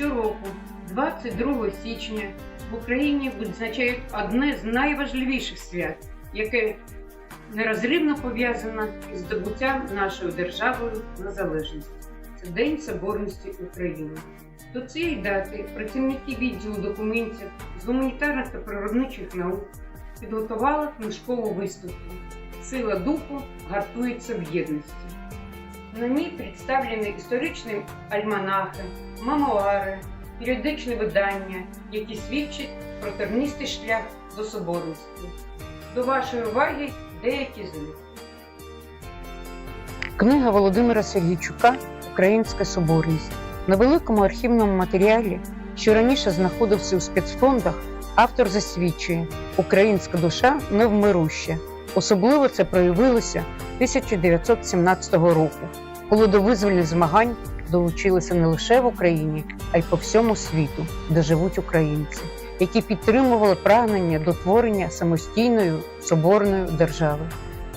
щороку, 22 січня, в Україні відзначають одне з найважливіших свят, яке нерозривно пов'язане із здобуттям нашою державою незалежності. Це День Соборності України. До цієї дати працівники відділу документів з гуманітарних та природничих наук підготували книжкову виставку Сила духу гартується в єдності. На ній представлені історичні альманахи, мемуари, періодичні видання, які свідчать про тернистий шлях до соборності. До вашої уваги деякі з них. Книга Володимира Сергійчука Українська соборність. На великому архівному матеріалі, що раніше знаходився у спецфондах, автор засвідчує Українська душа невмируща. Особливо це проявилося 1917 року, коли до визвольних змагань долучилися не лише в Україні, а й по всьому світу, де живуть українці, які підтримували прагнення до творення самостійної соборної держави.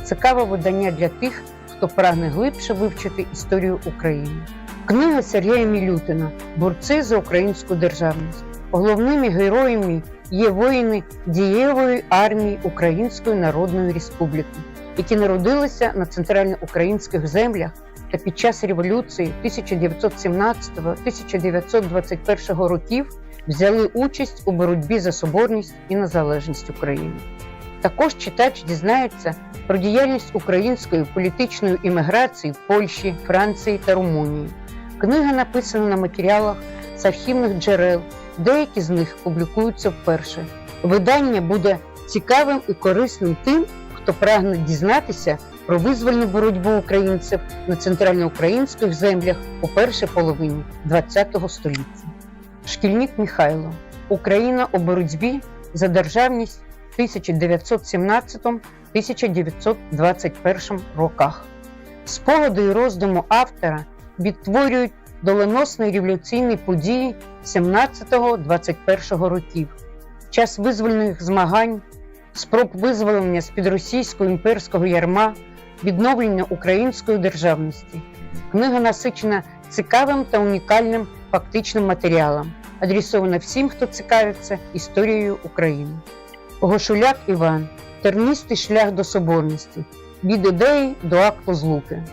Цікаве видання для тих, хто прагне глибше вивчити історію України. Книга Сергія Мілютина Борці за українську державність. Головними героями є воїни дієвої армії Української Народної Республіки, які народилися на центральноукраїнських землях та під час революції 1917-1921 років взяли участь у боротьбі за соборність і незалежність України. Також читач дізнається про діяльність української політичної імміграції в Польщі, Франції та Румунії. Книга написана на матеріалах з архівних джерел, деякі з них публікуються вперше. Видання буде цікавим і корисним тим, хто прагне дізнатися про визвольну боротьбу українців на центральноукраїнських землях у першій половині ХХ століття. Шкільник Михайло Україна у боротьбі за державність в 1917-1921 роках. Спогади і роздуму автора відтворюють доленосні революційні події 17-21 років, час визвольних змагань, спроб визволення з-під російського імперського ярма, відновлення української державності. Книга насичена цікавим та унікальним фактичним матеріалом, адресована всім, хто цікавиться історією України. Гошуляк Іван тернистий шлях до соборності від ідеї до акту злуки.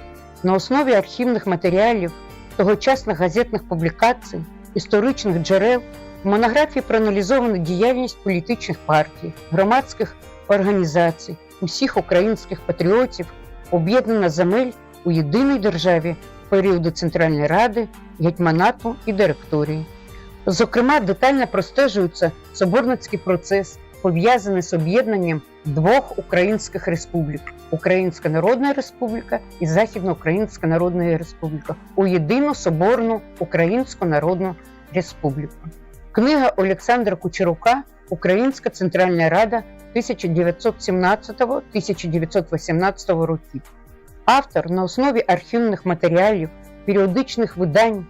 На основі архівних матеріалів, тогочасних газетних публікацій, історичних джерел в монографії проаналізовано діяльність політичних партій, громадських організацій, усіх українських патріотів, об'єднана земель у єдиній державі періоду Центральної Ради, гетьманату і директорії. Зокрема, детально простежується соборницький процес, пов'язаний з об'єднанням двох українських республік Українська Народна Республіка і Західноукраїнська Народна Республіка у єдину соборну Українську Народну Республіку. Книга Олександра Кучерука Українська Центральна Рада 1917-1918 років. Автор на основі архівних матеріалів, періодичних видань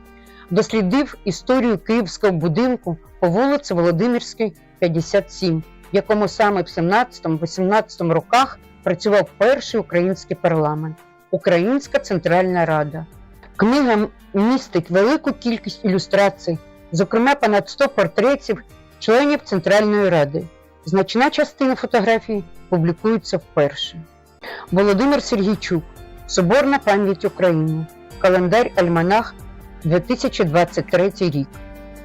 дослідив історію Київського будинку по вулиці Володимирській, 57, в якому саме в 17-18 роках працював перший український парламент Українська Центральна Рада. Книга містить велику кількість ілюстрацій, зокрема понад 100 портретів членів Центральної Ради. Значна частина фотографій публікується вперше. Володимир Сергійчук Соборна пам'ять України. Календар Альманах 2023 рік.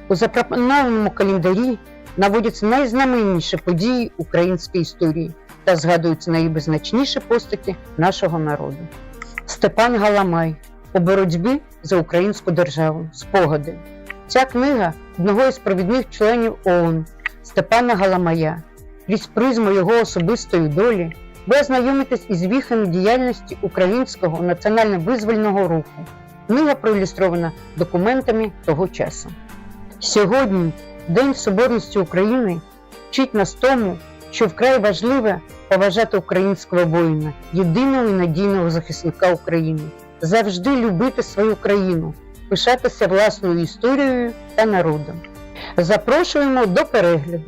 У запропонованому календарі наводяться найзнаменніші події української історії та згадуються найвизначніші постаті нашого народу. Степан Галамай у боротьбі за українську державу. Спогади. Ця книга одного із провідних членів ООН Степана Галамая. Крізь призму його особистої долі ви ознайомитесь із віхами діяльності українського національно-визвольного руху. Книга проілюстрована документами того часу. Сьогодні День Соборності України вчить нас тому, що вкрай важливе поважати українського воїна, єдиного і надійного захисника України, завжди любити свою країну, пишатися власною історією та народом. Запрошуємо до перегляду.